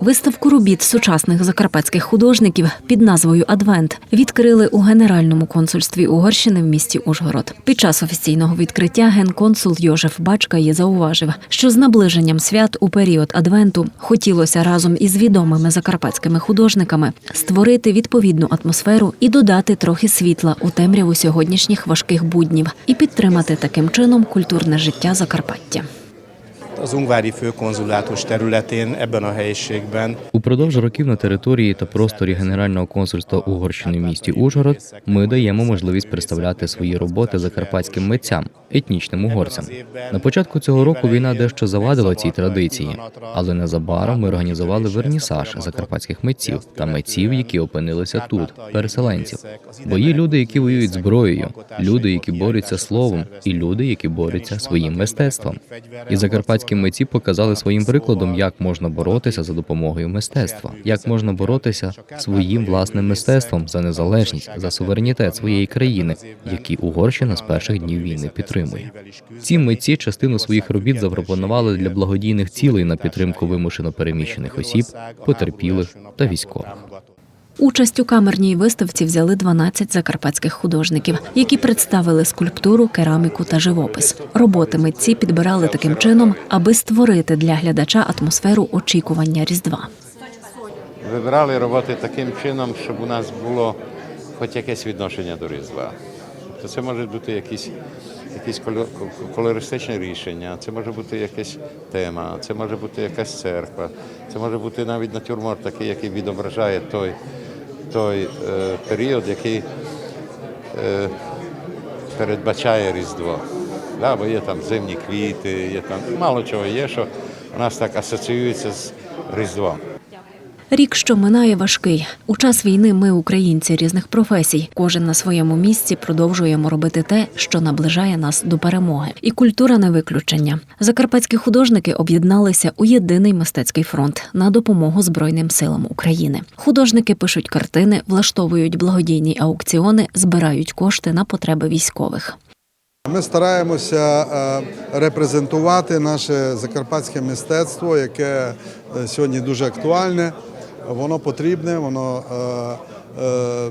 Виставку робіт сучасних закарпатських художників під назвою Адвент відкрили у Генеральному консульстві Угорщини в місті Ужгород. Під час офіційного відкриття генконсул Йожеф Бачкає зауважив, що з наближенням свят у період Адвенту хотілося разом із відомими закарпатськими художниками створити відповідну атмосферу і додати трохи світла у темряву сьогоднішніх важких буднів і підтримати таким чином культурне життя Закарпаття. Az ungvári főkonzulátus területén ebben a helyiségben Упродовж років на території та просторі Генерального консульства Угорщини в місті Ужгород ми даємо можливість представляти свої роботи закарпатським митцям, етнічним угорцям. На початку цього року війна дещо завадила цій традиції, але незабаром ми організували вернісаж закарпатських митців та митців, які опинилися тут, переселенців. Бо є люди, які воюють зброєю, люди, які борються словом, і люди, які борються своїм мистецтвом. І закарпатські митці показали своїм прикладом, як можна боротися за допомогою мистецтва, як можна боротися своїм власним мистецтвом за незалежність, за суверенітет своєї країни, які Угорщина з перших днів війни підтримує. Ці митці частину своїх робіт запропонували для благодійних цілей на підтримку вимушено переміщених осіб, потерпілих та військових. Участь у камерній виставці взяли 12 закарпатських художників, які представили скульптуру, кераміку та живопис. Роботи митці підбирали таким чином, аби створити для глядача атмосферу очікування Різдва. Вибирали роботи таким чином, щоб у нас було хоч якесь відношення до Різдва. То це може бути якісь, якісь коло- колористичне рішення, це може бути якась тема, це може бути якась церква, це може бути навіть натюрморт такий, який відображає той, той е, період, який е, передбачає Різдво. Да, бо є там зимні квіти, є там мало чого є, що у нас так асоціюється з Різдвом. Рік, що минає важкий. У час війни ми, українці різних професій, кожен на своєму місці продовжуємо робити те, що наближає нас до перемоги. І культура не виключення. Закарпатські художники об'єдналися у єдиний мистецький фронт на допомогу Збройним силам України. Художники пишуть картини, влаштовують благодійні аукціони, збирають кошти на потреби військових. Ми стараємося е, репрезентувати наше закарпатське мистецтво, яке е, сьогодні дуже актуальне. Воно потрібне, воно е, е, е,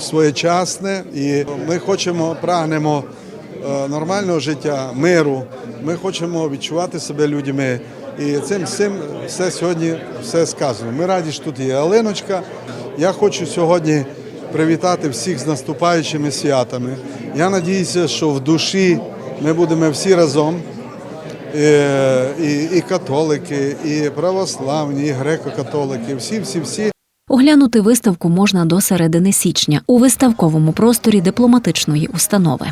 своєчасне, і ми хочемо, прагнемо е, нормального життя, миру. Ми хочемо відчувати себе людьми. І цим цим все сьогодні все сказано. Ми раді, що тут є Алиночка. Я хочу сьогодні привітати всіх з наступаючими святами. Я надіюся, що в душі ми будемо всі разом. Е, І, і католики, і православні, і греко-католики, всі, всі, всі. Оглянути виставку можна до середини січня у виставковому просторі дипломатичної установи.